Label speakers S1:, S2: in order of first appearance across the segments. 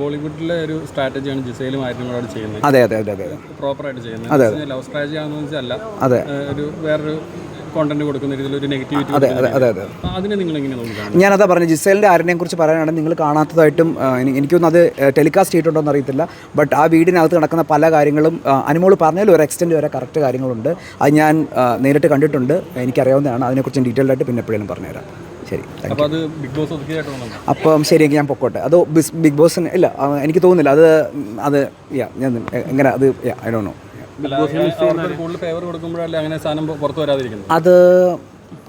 S1: ബോളിവുഡിലെ ഒരു സ്ട്രാറ്റജിയാണ് ജിസയിലും ആയിട്ടും ചെയ്യുന്നത്.
S2: അതെ അതെ അതെ അതെ
S1: പ്രോപ്പറായിട്ട് ചെയ്യുന്നത്. ലവ് സ്ട്രാറ്റജി ആണെന്ന് വെച്ചല്ല
S2: അതെ.
S1: ഒരു വേറൊരു കോണ്ടന്റ് കൊടുക്കുന്ന രീതിയിൽ ഒരു നെഗറ്റിവിറ്റി
S2: അതെ അതെ അതെ അതെ.
S1: അതിനെ നിങ്ങൾ എങ്ങനെ നോക്കിക്കാണും
S2: ഞാനതാ പറഞ്ഞു ജിസേലിന്റെ ആരനെ കുറിച്ച് പറയാനാണ് നിങ്ങൾ കാണാത്തതായിട്ടും എനിക്കൊന്നും അത് ടെലികാസ്റ്റ് ചെയ്തിട്ടുണ്ടോ എന്ന് അറിയത്തില്ല. ബട്ട് ആ വീടിനകത്ത് നടക്കുന്ന പല കാര്യങ്ങളും അനുമോൾ അനുമോൾ പറഞ്ഞാലും ഒരു എക്സ്റ്റൻഡ് വരെ കറക്റ്റ് കാര്യങ്ങളുണ്ട്. അത് ഞാൻ നേരിട്ട് കണ്ടിട്ടുണ്ട്. എനിക്കറിയാവുന്നതാണ്. അതിനെക്കുറിച്ച് ഡീറ്റെയിൽഡായിട്ട് പിന്നെ എപ്പോഴേലും പറഞ്ഞുതരാം. ശരി താങ്ക് യു.
S1: അപ്പോൾ അത് ബിഗ് ബോസ് ഒതുക്കിയായിട്ട് തോന്നുന്നു
S2: അപ്പം ശരി ഞാൻ പൊക്കോട്ടെ. അത് ബിസ് ബിഗ് ബോസിന് ഇല്ല എനിക്ക് തോന്നുന്നില്ല. അത് അത് യാ ഞാൻ എങ്ങനെ അത് I Dr know
S1: Bigg Boss favour കൊടുക്കുമ്പോഴല്ലേ അങ്ങനെ സാധനം പൊ- വരാതിരിക്കുന്നത്?
S2: അത്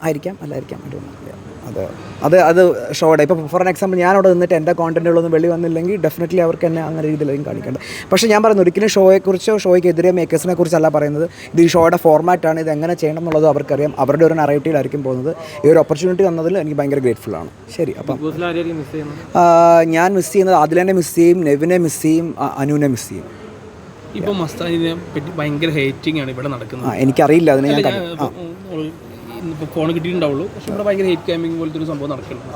S2: ആയിരിക്കാം അല്ലായിരിക്കാം ഐ ഡോ know. Yeah. അത് അത് ഷോടെ ഷോയുടെ ഇപ്പോൾ ഫോർ എക്സാമ്പിൾ ഞാൻ അവിടെ നിന്നിട്ട് എന്റെ കോണ്ടന്റുകളൊന്നും വെളി വന്നില്ലെങ്കിൽ ഡെഫിനറ്റ്ലി അവർക്ക് എന്നെ അങ്ങനെ രീതിയിലായിരിക്കും കാണിക്കേണ്ടത്. പക്ഷേ ഞാൻ പറയുന്നത് ഒരിക്കലും ഷോയെക്കുറിച്ചോ ഷോയ്ക്കെതിരെ മേക്കേഴ്സിനെ കുറിച്ചല്ല പറയുന്നത്. ഇത് ഈ ഷോയുടെ ഫോർമാറ്റാണ് ഇത് എങ്ങനെ ചെയ്യണം എന്നുള്ളത് അവർക്കറിയാം. അവരുടെ ഒരു നറേറ്റീവിലായിരിക്കും പോകുന്നത്. ഈ ഒരു ഓപ്പർച്യൂണിറ്റി തന്നതിൽ എനിക്ക് ഭയങ്കര ഗ്രേറ്റ്ഫുൾ ആണ്. ശരി അപ്പം ഞാൻ മിസ് ചെയ്യുന്നത് അതിലെന്നെ മിസ് ചെയ്യും നെവിനെ മിസ് ചെയ്യും അനുവിനെ മിസ് ചെയ്യും.
S3: ഇപ്പൊ മസ്താനിനെ പറ്റി ഭയങ്കര ഹേറ്റിംഗ് ആണ് ഇവിടെ നടക്കുന്നത്.
S2: എനിക്കറിയില്ല അതിനെ ഞാൻ
S3: ഫോൺ കിട്ടിയിട്ടുണ്ടാവുള്ളൂ. പക്ഷെ ഇവിടെ ഭയങ്കര ഹേറ്റ് ക്യാമ്പിംഗ് പോലത്തെ ഒരു സംഭവം നടക്കുന്നുണ്ട്.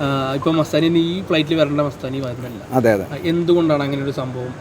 S3: മസ്താനി ഇപ്പൊ മസ്താനി ഈ ഫ്ലൈറ്റിൽ വരേണ്ട മസ്താനി വരുന്നില്ല
S2: അതെ അതെ.
S3: എന്തുകൊണ്ടാണ് അങ്ങനെ ഒരു സംഭവം?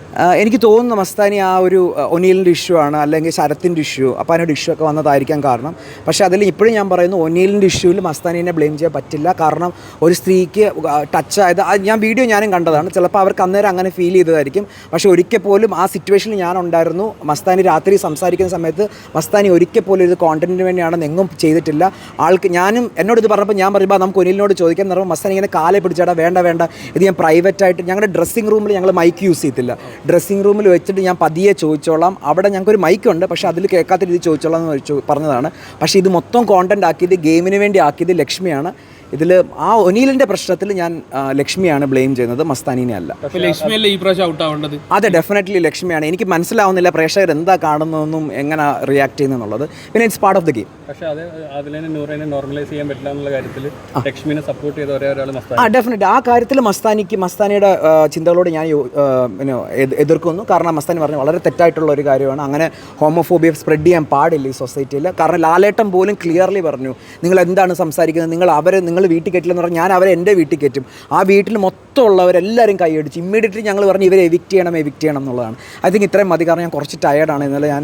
S2: എനിക്ക് തോന്നുന്നു മസ്താനി ആ ഒരു ഒനീലിന്റെ ഒനീലിന്റെ ഇഷ്യൂ ആണ് അല്ലെങ്കിൽ ശരത്തിന്റെ ഇഷ്യൂ അപ്പോൾ അതിനൊരു ഇഷ്യൂ ഒക്കെ വന്നതായിരിക്കാം കാരണം. പക്ഷേ അതിൽ ഇപ്പോഴും ഞാൻ പറയുന്നു ഒനീലിന്റെ ഇഷ്യൂവിൽ മസ്താനിനെ ബ്ലെയിം ചെയ്യാൻ പറ്റില്ല. കാരണം ഒരു സ്ത്രീക്ക് ടച്ച് ആയത് ഞാൻ വീഡിയോ ഞാനും കണ്ടതാണ്. ചിലപ്പോൾ അവർക്ക് അന്നേരം അങ്ങനെ ഫീൽ ചെയ്തതായിരിക്കും. പക്ഷേ ഒരിക്കൽ പോലും ആ സിറ്റുവേഷനിൽ ഞാൻ ഉണ്ടായിരുന്നു. മസ്താനി രാത്രി സംസാരിക്കുന്ന സമയത്ത് മസ്താനി ഒരിക്കൽ പോലും ഇത് കോണ്ടന്റിന് വേണ്ടിയാണെന്ന് എങ്ങും ചെയ്തിട്ടില്ല. ആൾക്ക് ഞാനും എന്നോട് ഇത് പറഞ്ഞപ്പോൾ ഞാൻ പറയുമ്പോൾ നമുക്ക് ഒനിലിനോട് ചോദിക്കാൻ പറയുമ്പോൾ മസ്താനി ഇങ്ങനെ കാലെ പിടിച്ചാടാ വേണ്ട വേണ്ട. ഇത് ഞാൻ പ്രൈവറ്റ് ആയിട്ട് ഞങ്ങളുടെ ഡ്രസ്സിംഗ് റൂമിൽ ഞങ്ങൾ മൈക്ക് യൂസ് ചെയ്തില്ല ഡ്രസ്സിംഗ് റൂമിൽ വെച്ചിട്ട് ഞാൻ പതിയെ ചോദിച്ചോളാം. അവിടെ ഞങ്ങൾക്കൊരു മൈക്ക് ഉണ്ട് പക്ഷേ അതിൽ കേൾക്കാത്ത രീതി ചോദിച്ചോളാം എന്ന് പറഞ്ഞതാണ്. പക്ഷേ ഇത് മൊത്തം കോണ്ടന്റ് ആക്കിയത് ഗെയിമിന് വേണ്ടി ആക്കിയത് ലക്ഷ്മിയാണ്. ഇതിൽ ആ ഒനീലിന്റെ പ്രശ്നത്തിൽ ഞാൻ ആ, ലക്ഷ്മിയാണ് ബ്ലെയിം ചെയ്യുന്നത്. മസ്താനിനെ അല്ല.
S3: ലക്ഷ്മിയല്ലേ ഈ പ്രാവശ്യം ഔട്ട് ആവേണ്ടത്
S2: അതെ ഡെഫിനറ്റ്ലി ലക്ഷ്മിയാണ്. എനിക്ക് മനസ്സിലാവുന്നില്ല പ്രേക്ഷകർ എന്താ കാണുന്നതെന്നും എങ്ങനെ റിയാക്ട് ചെയ്യുന്നെന്നുള്ളത് പിന്നെ it's part of the game
S1: പക്ഷെ അത് അതിനെ നൂറിനെ നോർമലൈസ് ചെയ്യാൻ പറ്റില്ല എന്നുള്ള കാര്യത്തിൽ ലക്ഷ്മിനെ സപ്പോർട്ട് ചെയ്ത ഒരേ ഒരാൾ
S2: ആ ഡെഫിനറ്റ് ആ കാര്യത്തിൽ മസ്താനിക്ക് മസ്താനിയുടെ ആ, ചിന്തകളോട് ഞാൻ യോ- ആ, പിന്നെ എത്- എതിർക്കുന്നു. കാരണം മസ്താനി പറഞ്ഞ വളരെ തെറ്റായിട്ടുള്ള ഒരു കാര്യമാണ്. അങ്ങനെ ഹോമോഫോബിയ സ്പ്രെഡ് ചെയ്യാൻ പാടില്ല ഈ സൊസൈറ്റിയിൽ കാരണം ലാലേട്ടൻ പോലും ക്ലിയർലി പറഞ്ഞു നിങ്ങൾ എന്താണ് സംസാരിക്കുന്നത്? നിങ്ങൾ അവരെ നിങ്ങൾ വീട്ടിൽ കയറ്റില്ലെന്ന് പറഞ്ഞാൽ ഞാൻ അവരെ എന്റെ വീട്ടിൽ കയറ്റും. ആ വീട്ടിൽ മൊത്തം ഉള്ളവരെല്ലാവരും കൈയടിച്ച് ഇമ്മീഡിയറ്റ്ലി ഞങ്ങൾ പറഞ്ഞു ഇവരെ എവിക്റ്റ് ചെയ്യണം എവിക്റ്റ് ചെയ്യണം എന്നുള്ളതാണ്. ഐ തിങ്ക് ഇത്രയും മതി കാരണം ഞാൻ കുറച്ച് ടയർഡാണ് ഇന്നലെ ഞാൻ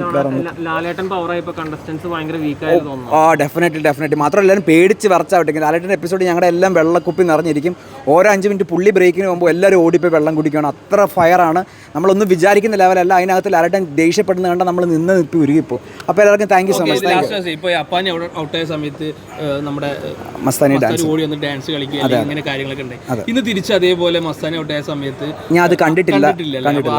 S2: ആ ഡെഫിനറ്റ്ലി ഡെഫിനറ്റ്ലി മാത്രം എല്ലാവരും പേടിച്ച് വരച്ചാവട്ടെ. ലാലേട്ടന്റെ എപ്പിസോഡ് ഞങ്ങളുടെ എല്ലാം വെള്ളക്കുപ്പി നിറഞ്ഞിരിക്കും. ഓരോ അഞ്ച് മിനിറ്റ് പുള്ളി ബ്രേക്കിന് പോകുമ്പോൾ എല്ലാവരും ഓടിപ്പോയി വെള്ളം കുടിക്കുകയാണ്. അത്ര ഫയറാണ് നമ്മളൊന്നും വിചാരിക്കുന്ന ലെവലല്ല അതിനകത്ത് ലാലേട്ടൻ ദേഷ്യപ്പെടുന്ന കണ്ട നമ്മൾ നിന്ന് നിൽപ്പി ഉരുകിപ്പോൾ അപ്പോൾ എല്ലാവർക്കും താങ്ക് യു സോ മച്ച്
S3: സമയത്ത് നമ്മുടെ
S2: മസ്താനി ഡാൻസ്
S3: ഓടി വന്ന് ഡാൻസ് കളിക്കുക ഇങ്ങനെ കാര്യങ്ങളൊക്കെ ഇന്ന് തിരിച്ച് അതേപോലെ മസ്താനെ ഔട്ടായ സമയത്ത്
S2: ഞാൻ അത് കണ്ടിട്ടില്ല. കണ്ടിട്ടില്ല.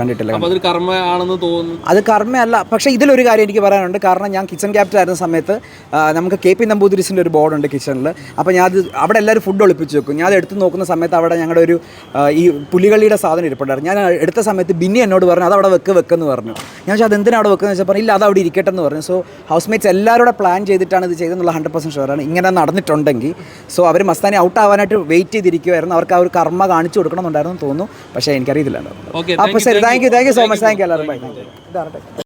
S2: കണ്ടിട്ടില്ല
S3: അതൊരു കർമ്മ ആണെന്ന് തോന്നുന്നു.
S2: അത് കർമ്മയല്ല പക്ഷേ ഇതിലൊരു കാര്യം എനിക്ക് പറയാനുണ്ട്. കാരണം ഞാൻ കിച്ചൺ ക്യാപ്റ്റൻ ആയിരുന്ന സമയത്ത് നമുക്ക് കെ പി നമ്പൂതിരിസിന്റെ ഒരു ബോർഡുണ്ട് കിച്ചണിൽ അപ്പോൾ ഞാൻ അത് അവിടെ എല്ലാവരും ഫുഡ് ഒളിപ്പിച്ച് വെക്കും. ഞാൻ അത് എടുത്ത് നോക്കുന്ന സമയത്ത് അവിടെ ഞങ്ങളുടെ ഒരു ഈ പുലികളിയുടെ സാധനം ഇരിപ്പുണ്ടായിരുന്നു. ഞാൻ എടുത്ത സമയത്ത് ബിന്നി എന്നോട് പറഞ്ഞു അത് അവിടെ വെക്ക് വെക്കെന്ന് പറഞ്ഞു. ഞാൻ പക്ഷേ അത് എന്തിനാണ് അവിടെ വെക്കുന്നത് വെച്ചപ്പോൾ ഇല്ല അത് അവിടെ ഇരിക്കട്ടെ എന്ന് പറഞ്ഞു. സോ ഹൗസ് മേറ്റ്സ് എല്ലാവരും പ്ലാൻ ചെയ്തിട്ടാണ് ഇത് ചെയ്തെന്നുള്ള ഹൺഡ്രഡ് പെർസെന്റ് ഷുവറാണ് ഇങ്ങനെ നടന്നിട്ടുണ്ടെങ്കിൽ. സോ അവർ മസ്താനി ഔട്ട് ആവാനായിട്ട് വെയിറ്റ് ചെയ്തിരിക്കുമായിരുന്നു അവർക്ക് ആ ഒരു കർമ്മ കാണിച്ചു കൊടുക്കണമെന്നുണ്ടായിരുന്നു തോന്നുന്നു. പക്ഷേ
S3: എനിക്കറിയില്ല
S2: അപ്പോൾ ശരി thank you thank you so much thank you എല്ലാവരും. ബൈ ഇതാറട്ടെ